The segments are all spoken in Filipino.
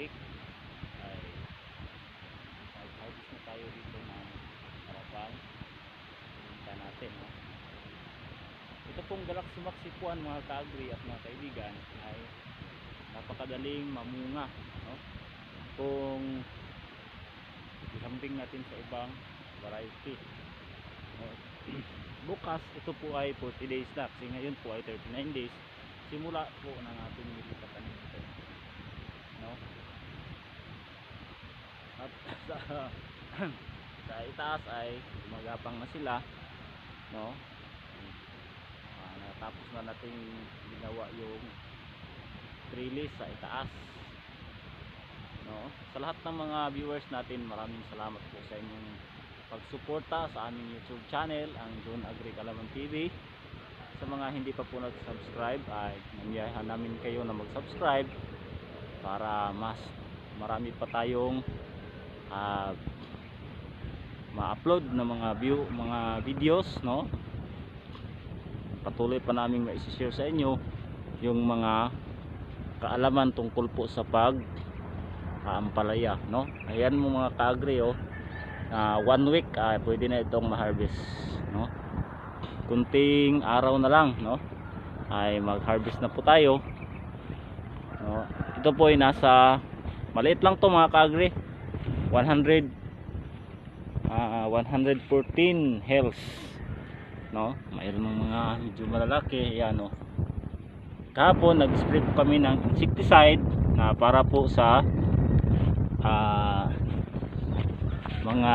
week ay mag-harvest na tayo dito ng harapan pinunta natin no? ito pong Galaxy Max Ikuan mga ka-agri at mga kaibigan ay napakadaling mamunga no? kung ihambing natin sa ibang variety no? bukas ito po ay 40 days na kasi ngayon po ay 39 days simula po ng ating nilipatan ito no at sa sa itaas ay magapang na sila no? Ah, natapos na natin ginawa yung trellis sa itaas no? Sa lahat ng mga viewers natin maraming salamat po sa inyong pagsuporta sa aming YouTube channel ang John Agri Kalaman TV sa mga hindi pa po nag-subscribe ay nanyayahan namin kayo na mag-subscribe para mas marami pa tayong ah, ma-upload na mga view, mga videos no? Patuloy pa namin ma-share sa inyo yung mga kaalaman tungkol po sa pag kaampalaya no? Ayan mo mga kaagri oh. Na one week ah, pwede na itong ma-harvest no? Kunting araw na lang no? Ay mag-harvest na po tayo. No? Ito po ay nasa maliit lang to mga kaagri 100 ah 114 hells no? Mayroon mga medyo malalaki yan no? Kahapon nag-spray po kami ng insecticide na para po sa ah mga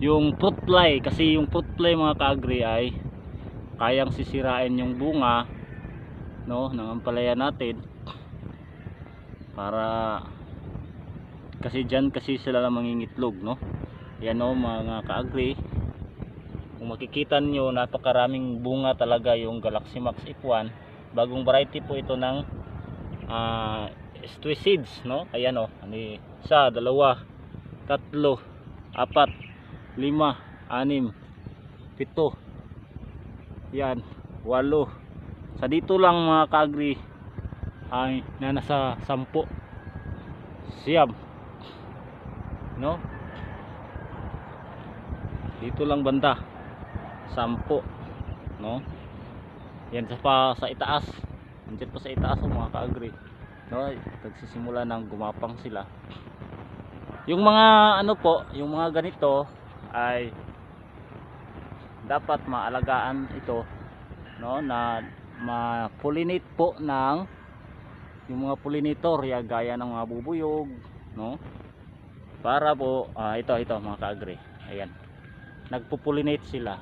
yung fruit fly. Kasi yung fruit fly mga kaagri ay kayang sisirain yung bunga no? Ng ampalaya natin para kasi dyan kasi sila lang mangingitlog no? Yan o mga kaagri kung makikita nyo napakaraming bunga talaga yung Galaxy Max F1 bagong variety po ito ng uh, seeds no? Ayan o ano isa, dalawa tatlo, apat lima, anim pito yan, walo. Sa dito lang mga kaagri ay na nasa sampo. Siyam no? Dito lang banda. Sampo no? Yan sa pa sa itaas. Nandiyan pa sa itaas ang mga kaagri. No nagsisimula ng gumapang sila. Yung mga ano po yung mga ganito ay dapat maalagaan ito no? Na ma-pollinate po ng yung mga pollinator ya, gaya ng mga bubuyog no para po ah, ito ito mga kaagri. Ayan. Nagpo-pollinate sila.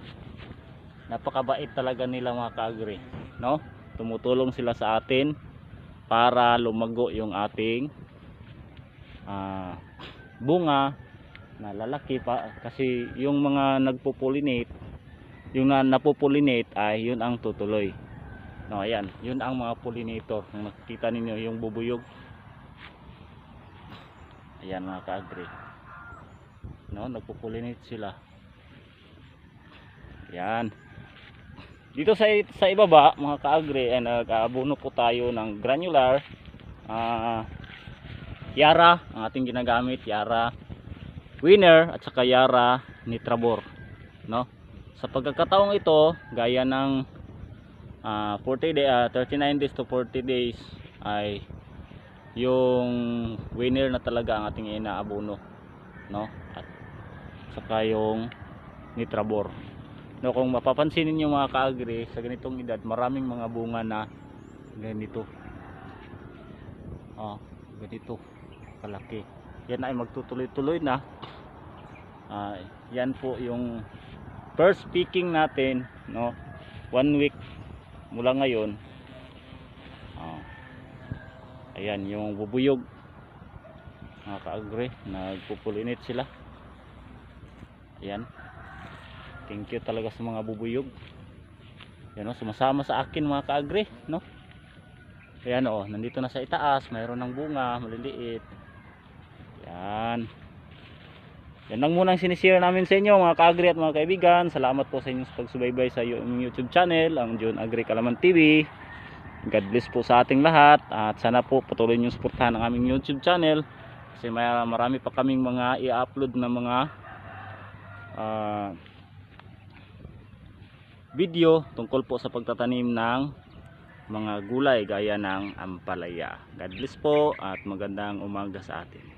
Napakabait talaga nila mga kaagri no? Tumutulong sila sa atin para lumago yung ating ah, bunga na lalaki pa. Kasi yung mga nagpo-pollinate yung na napo-pollinate ay yun ang tutuloy. No ayan. Yun ang mga pollinator. Kung nakikita ninyo yung bubuyog ayan mga kaagri. No nagpo-pollinate sila. Yan dito sa sa ibaba mga kaagri ay nag-aabono po tayo ng granular ah Yara ang ating ginagamit Yara Winner at saka Yara Nitrabor no? Sa pagkakataong ito gaya ng ah, 40 day, ah, 39 days to 40 days ay yung winner na talaga ang ating inaabono no? At saka yung Nitrabor. No kung mapapansin niyo mga kaagri sa ganitong edad maraming mga bunga na ganito. Oh ganito. Kalaki. Yan ay magtutuloy-tuloy na. Ah, yan po yung first picking natin no? One week mula ngayon ayan yung bubuyog. Mga kaagri nagpupulinit sila. Ayan. Thank you talaga sa mga bubuyog. Yan o sumasama sa akin mga kaagri no? Ayan o nandito na sa itaas. Mayroon ng bunga maliliit. Yan yan lang muna ang namin sa inyo mga kaagri at mga kaibigan. Salamat po sa inyong pagsubaybay sa inyong youtube channel ang John Agri Kalaman TV God bless po sa ating lahat at sana po patuloy niyo suportahan ang aming YouTube channel kasi may marami pa kaming mga i-upload na mga ah, video tungkol po sa pagtatanim ng mga gulay gaya ng ampalaya. God bless po at magandang umaga sa atin.